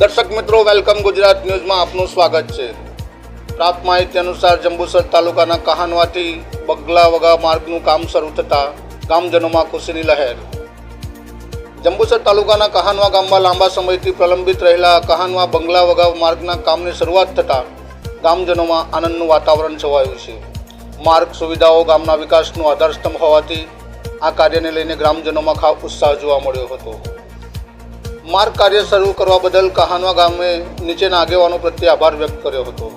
દર્શક મિત્રો, વેલકમ ગુજરાત ન્યૂઝમાં આપનું સ્વાગત છે. પ્રાપ્ત માહિતી અનુસાર જંબુસર તાલુકાના કહાનવાથી બગલાવગા માર્ગનું કામ શરૂ થતાં ગામજનોમાં ખુશીની લહેર. જંબુસર તાલુકાના કહાનવા ગામમાં લાંબા સમયથી પ્રલંબિત રહેલા કહાનવા બંગલા વગા માર્ગના કામની શરૂઆત થતાં ગામજનોમાં આનંદનું વાતાવરણ છવાયું છે. માર્ગ સુવિધાઓ ગામના વિકાસનું આધારસ્તંભ હોવાથી આ કાર્યને લઈને ગ્રામજનોમાં ખાસ ઉત્સાહ જોવા મળ્યો હતો. માર્ગ કાર્ય શરૂ કરવા બદલ કહાનવા ગામે નીચેના આગેવાનો પ્રત્યે આભાર વ્યક્ત કર્યો હતો.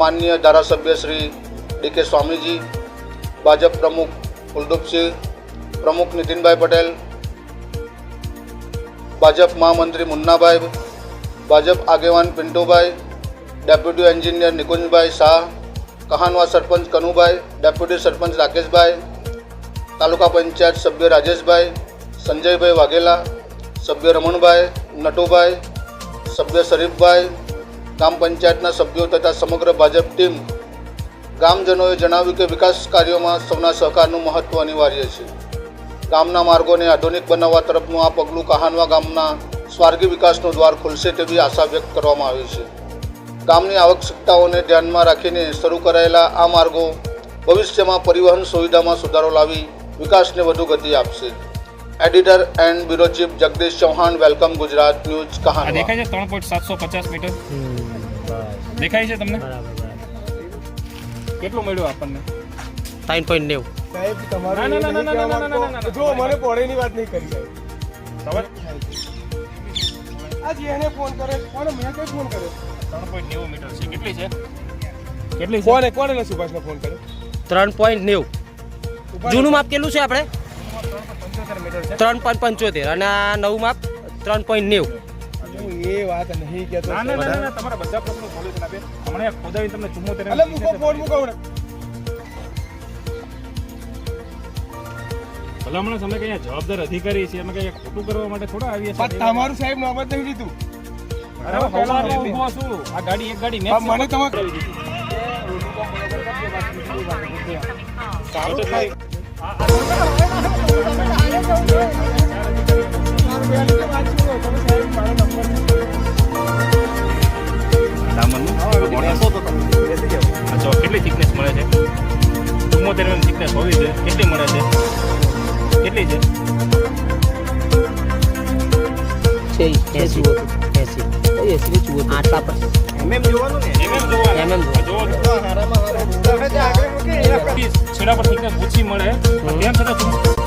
માનનીય ધારાસભ્ય શ્રી ડી કે સ્વામીજી, ભાજપ પ્રમુખ કુલદીપસિંહ, પ્રમુખ નીતિનભાઈ પટેલ, ભાજપ મહામંત્રી મુન્નાભાઈ, ભાજપ આગેવાન Pintubhai, deputy engineer Nikunjbhai Shah, Kahanva sarpanch Kanubhai, deputy sarpanch Rakeshbhai, taluka panchayat સભ્ય રાજેશભાઈ, સંજયભાઈ વાઘેલા સભ્ય રમણભાઈ, નટુભાઈ, સભ્ય શરીફભાઈ ગ્રામ પંચાયતના સભ્યો તથા સમગ્ર ભાજપ ટીમ ગામજનોએ જણાવ્યું કે વિકાસ કાર્યોમાં સૌના સહકારનું મહત્વ અનિવાર્ય છે. ગામના માર્ગોને આધુનિક બનાવવા તરફનું આ પગલું કહાનવા ગામના સ્વાર્ગી વિકાસનું દ્વાર ખુલશે તેવી આશા વ્યક્ત કરવામાં આવી છે. ગામની આવશ્યકતાઓને ધ્યાનમાં રાખીને શરૂ કરાયેલા આ માર્ગો ભવિષ્યમાં પરિવહન સુવિધામાં સુધારો લાવી વિકાસને વધુ ગતિ આપશે. Editor and bureau chief Jagdish Chauhan welcome Gujarat news કહા દેખાય છે ત્રણ પોઈન્ટ સાતસો પચાસ મીટર દેખાય છે તમને? કેટલું મળ્યું આપણને? ત્રણ પોઈન્ટ નેવું. સાહેબ તમારે ના, ના, ના, ના, ના, ના, કહેવામાં ના, તો- ના, જો મને પોળેની વાત નહીં કરી સાહેબ આજ એને ફોન કરે કોને? મેં કઈ ફોન કર્યો? ત્રણ પોઈન્ટ નેવું મીટર છે. કેટલી છે? કેટલી છે? કોને? કોને સુભાષને ફોન કર્યો? ત્રણ પોઈન્ટ નેવું. જૂનું માપ કેટલું છે આપણે? ત્રણ પોઈન્ટ પંચોતેર અને આ નવું માપ ત્રણ પોઈન્ટ નેવું. હું એ વાત નહીં કહેતો. ના ના ના ના, ના તમારા બધા પ્રશ્નો સોલ્યુશન આપે હમણાં ખોદાવી તમને ચુમ્મોતેર એટલે મૂકો ફોન મૂકો હમણાં. તમે કઈ જવાબદાર અધિકારી છે અમે કઈ ખોટું કરવા માટે થોડા આવીએ પણ તમારું સાહેબ નોબત નહીં લીધું. અરે હું ઊભો છું. આ ગાડી એક ગાડી મેં મને તમારે સારું થાય. જો કેટલી થિકનેસ મળે છે? ચુમ્મોતેર એમ થિકનેસ હોવી છે કેટલી મળે છે? કેટલી છે? એસી એસી આટલા પર એમએમ જોવાનું ને? એમએમ જોવાનું. MM છેડા પર થિકનેસ ઓછી મળે તેમ છતાં